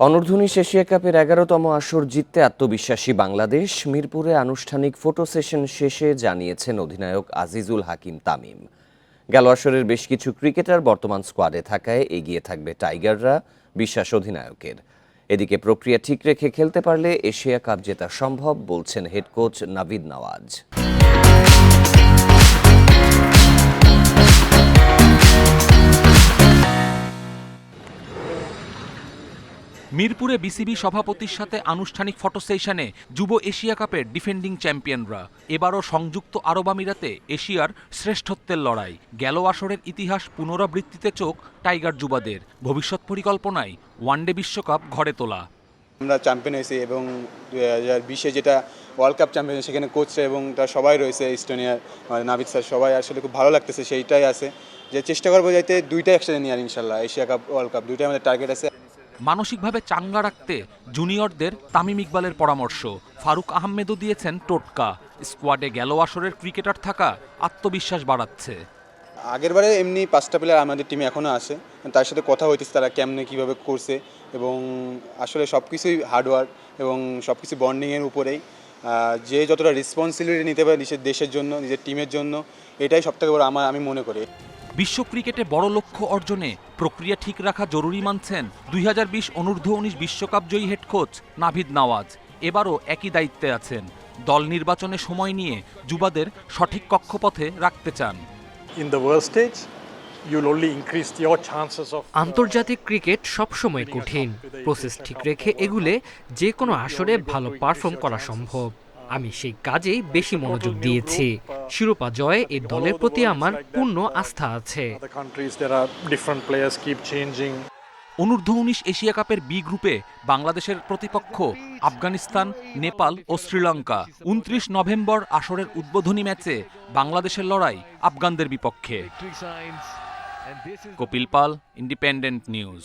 অনূর্ধ্ব এশিয়া কাপের এগারোতম আসর জিততে আত্মবিশ্বাসী বাংলাদেশ মিরপুরে আনুষ্ঠানিক ফটো সেশন শেষে জানিয়েছেন অধিনায়ক আজিজুল হাকিম তামিম। গেল আসরের বেশ কিছু ক্রিকেটার বর্তমান স্কোয়াডে থাকায় এগিয়ে থাকবে টাইগাররা, বিশ্বাস অধিনায়কের। এদিকে প্রক্রিয়া ঠিক রেখে খেলতে পারলে এশিয়া কাপ জেতা সম্ভব, বলছেন হেড কোচ নাভিদ নওয়াজ। মিরপুরে বিসিবি সভাপতির সাথে আনুষ্ঠানিক ফটো সেশনে যুব এশিয়া কাপের ডিফেন্ডিং চ্যাম্পিয়নরা। এবারও সংযুক্ত আরব আমিরাতে এশিয়ার শ্রেষ্ঠত্বের লড়াই। গেল আসরের ইতিহাস পুনরাবৃত্তিতে চোখ টাইগার যুবাদের। ভবিষ্যৎ পরিকল্পনায় ওয়ানডে বিশ্বকাপ ঘরে তোলা। আমরা চ্যাম্পিয়ন হয়েছি এবং দু হাজার বিশে যেটা ওয়ার্ল্ড কাপ চ্যাম্পিয়ন সেখানে কোচরা এবং তার সবাই রয়েছে ইস্টোনিয়ার আমাদের নাবিদ স্যার, সবাই আসলে খুব ভালো লাগতেছে, সেইটাই আছে। যে চেষ্টা করব যাতে দুইটা একসাথে নিয়ে আর ইনশাল্লাহ, এশিয়া কাপ, ওয়ার্ল্ড কাপ, দুইটাই আমাদের টার্গেট আছে। মানসিকভাবে চাঙ্গা রাখতে জুনিয়রদের তামিম ইকবালের পরামর্শ। ফারুক আহমেদও দিয়েছেন টোটকা। স্কোয়াডে গেল আসরের ক্রিকেটার থাকা আত্মবিশ্বাস বাড়াচ্ছে। আগেরবারে এমনি পাঁচটা প্লেয়ার আমাদের টিমে এখনও আছে। তার সাথে কথা হইতেছে তারা কেমনে কীভাবে করছে এবং আসলে সব কিছুই হার্ডওয়ার্ক এবং সব কিছু বন্ডিংয়ের উপরেই। যে যতটা রেসপন্সিবিলিটি নিতে পারে নিজের দেশের জন্য, নিজের টিমের জন্য, এটাই সবথেকে বড় আমার আমি মনে করি। বিশ্ব ক্রিকেটে বড় লক্ষ্য অর্জনে প্রক্রিয়া ঠিক রাখা জরুরি মানছেন দুই হাজার বিশ অনূর্ধ্ব উনিশ বিশ্বকাপ জয়ী হেড কোচ নাভিদ নওয়াজ। এবারও একই দায়িত্বে আছেন। দল নির্বাচনে সময় নিয়ে যুবাদের সঠিক কক্ষপথে রাখতে চান। Your chances of. আন্তর্জাতিক ক্রিকেট সবসময় কঠিন। প্রসেস ঠিক রেখে এগুলে যে কোনো আসরে ভালো পারফর্ম করা সম্ভব। আমি সেই কাজেই বেশি মনোযোগ দিয়েছি। শিরোপা জয়ে এই দলের প্রতি আমার পূর্ণ আস্থা আছে. অনূর্ধ্ব উনিশ এশিয়া কাপের বি গ্রুপে বাংলাদেশের প্রতিপক্ষ আফগানিস্তান নেপাল ও শ্রীলঙ্কা। উনত্রিশ নভেম্বর আসরের উদ্বোধনী ম্যাচে বাংলাদেশের লড়াই আফগানদের বিপক্ষে। কপিল পাল ইন্ডিপেন্ডেন্ট নিউজ